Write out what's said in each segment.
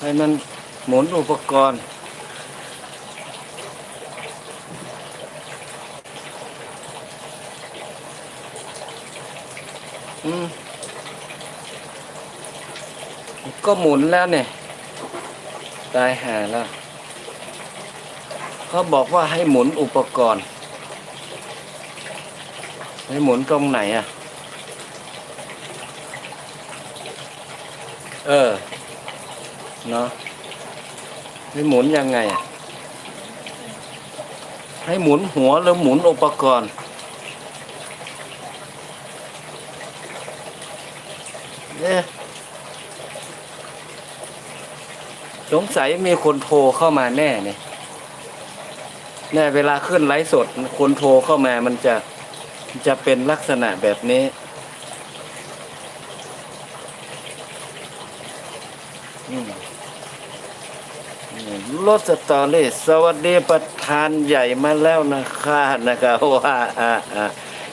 ให้มันหมุนอุปกรณ์ อืม ก็หมุนแล้วเนี่ย ตายหาแล้ว เขาบอกว่าให้หมุนอุปกรณ์ ให้หมุนตรงไหนอะ เออ เนาะให้หมุนยังไงอะให้หมุนหัวหรือหมุนอุปกรณ์เนี่ยสงสัยมีคนโทรเข้ามาแน่เนี่ยแน่เวลาขึ้นไลฟ์สด คนโทรเข้ามามันจะจะเป็นลักษณะแบบนี้ อืม รถสตอรี่สวัสดีประธานใหญ่มาแล้วนะคะนะครับว่าอ่าอ่า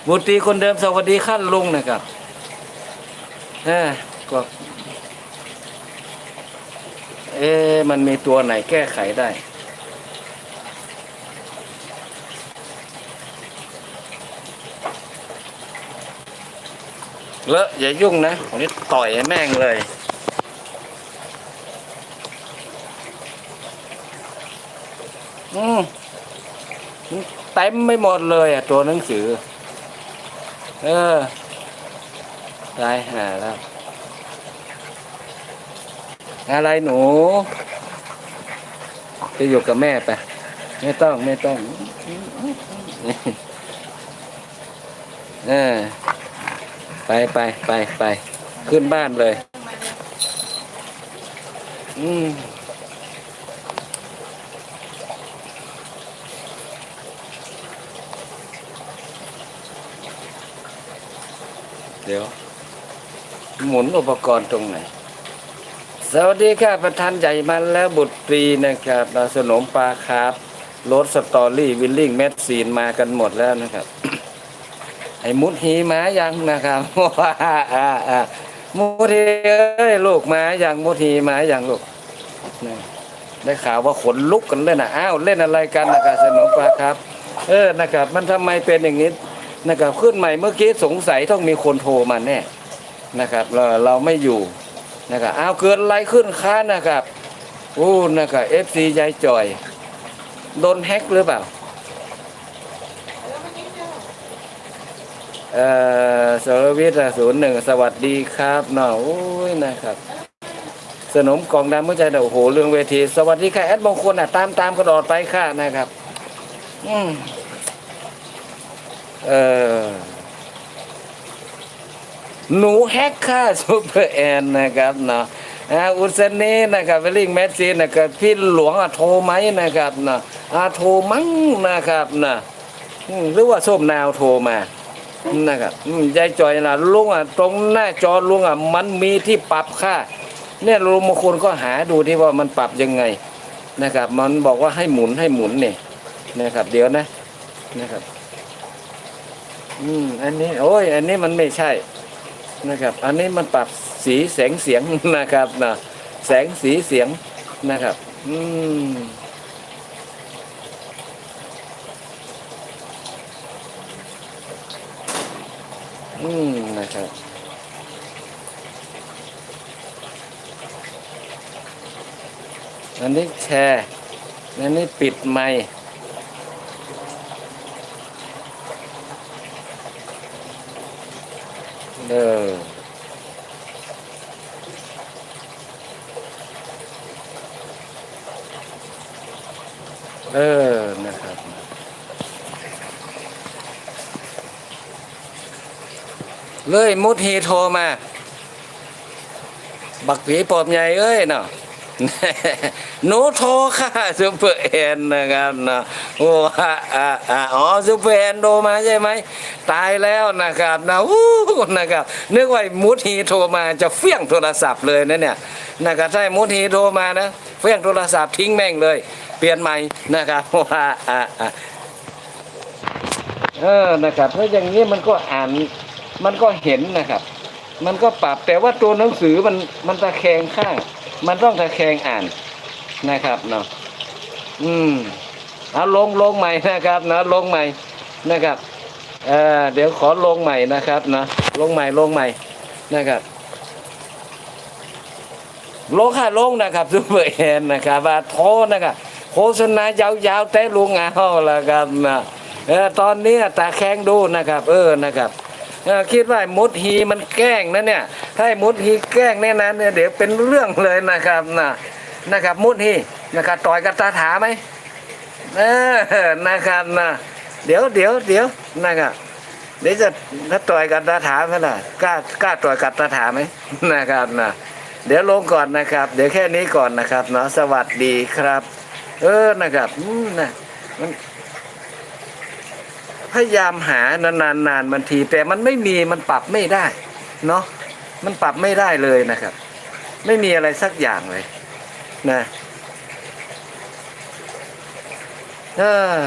บุตรีคนเดิมสวัสดีขั้นลุงนะครับเอ้อก็เอ๊มันมีตัวไหนแก้ไขได้เลอะอย่ายุ่งนะวันนี้ต่อยแม่งเลย อืมเต็มไม่หมดเลยอะ ตัวหนังสือ เออตายหาแล้ว อะไรหนู จะอยู่กับแม่ไป ไม่ต้องไม่ต้องเออไปไปไปไป ขึ้นบ้านเลย อืม เดี๋ยว หมุนอุปกรณ์ตรงไหน สวัสดีค่ะประธานใหญ่มาแล้วบุตรีนะครับเราสนมปลาครับรถสตอรี่วิลลิ่งแมสซีนมากันหมดแล้วนะครับ ไอ้มุดหีมายังนะครับว้าอ่าอ่ามุดหีเอ้ยลูกมาอย่างมุดหีมาอย่างลูกได้ข่าวว่าขนลุกกันเลยนะอ้าวเล่นอะไรกันนะครับสนมปลาครับ เออนะครับ มันทำไมเป็นอย่างนี้ นะครับขึ้นใหม่เมื่อกี้สงสัยต้องมีคนโทรมาแน่นะครับเราเราไม่อยู่นะครับอ้าวเกิดอะไรขึ้นค้านะครับโอ้นะครับเอฟซียายจ่อยโดนแฮ็กหรือเปล่าเอ่อสรวิทย์ศูนย์หนึ่งสวัสดีครับเนาะโอ้ยนะครับ สนมกองดำเมื่อใจเดาโอ้โหเรื่องเวที สวัสดีค่ะแอดมงคลอะตามตามกระโดดไปค่ะนะครับ อืม เออ หนูแฮกค่าซูเปอร์แอนนะครับเนาะอุสนีนะครับเวลิงแมสซีนนะครับพี่หลวงอะโทรไหมนะครับเนาะอาโทรมั้งนะครับนะหรือว่าส้มนาวโทรมานะครับยายจอยนะลุงอะตรงหน้าจอลุงอะมันมีที่ปรับค่า เนี่ยลุงมงคลก็หาดูที่ว่ามันปรับยังไงนะครับ มันบอกว่าให้หมุนให้หมุนเนี่ยนะครับ เดี๋ยวนะนะครับ อืมอันนี้โอ้ย อันนี้มันไม่ใช่นะครับ อันนี้มันปรับสีแสงเสียงนะครับนะแสงสีเสียงนะครับ อืมอืมนะครับอันนี้แชร์อันนี้ปิดไมค์ เออเออนะครับ เลยมุดเฮโทรมา บักผีปอบใหญ่เอ้ยเนาะ หนูโทรค่ะซูเปอร์เอ็นนะครับนะโอ้อ๋อซูเปอร์เอ็นโทรมาใช่ไหมตายแล้วนะครับนะอู้นะครับนึกว่ามุดฮีโทรมาจะเฟี้ยงโทรศัพท์เลยนะเนี่ยนะครับถ้ามุดฮีโทรมานะเฟี้ยงโทรศัพท์ทิ้งแม่งเลย เปลี่ยนใหม่นะครับว่าอ่าอ่าเออนะครับเพราะอย่างนี้มันก็อ่านมันก็เห็นนะครับ มันก็ปรับแต่ว่าตัวหนังสือมันมันตะแคงข้าง มันต้องตะแคงอ่านนะครับเนาะอืมเอาลงลงใหม่นะครับเนาะลงใหม่นะครับเออเดี๋ยวขอลงใหม่นะครับเนาะลงใหม่ลงใหม่นะครับลงค่ะลงนะครับซูเปอร์แอนนะครับว่าโทนะครับโฆษณายาวๆแต่ลุงเอาละครับนะเออตอนนี้ตาแข้งดูนะครับ เออนะครับ เออคิดว่ามุดฮีมันแกล้งนะเนี่ยให้มุดฮีแกล้งแน่นั้นเนี่ยเดี๋ยวเป็นเรื่องเลยนะครับนะนะครับมุดฮีนะครับต่อยกับตาถาไหมเออนะครับนะเดี๋ยวเดี๋ยวเดี๋ยวนะครับเดี๋ยวจะถ้าต่อยกับตาถาไหมล่ะกล้ากล้าต่อยกับตาถาไหมนะครับนะเดี๋ยวลงก่อนนะครับ เดี๋ยวแค่นี้ก่อนนะครับเนาะสวัสดีครับ เออนะครับอืมนะมัน พยายามหานานๆนานๆบางที แต่มันไม่มีมันปรับไม่ได้เนาะมันปรับไม่ได้เลยนะครับ ไม่มีอะไรสักอย่างเลย นะเออ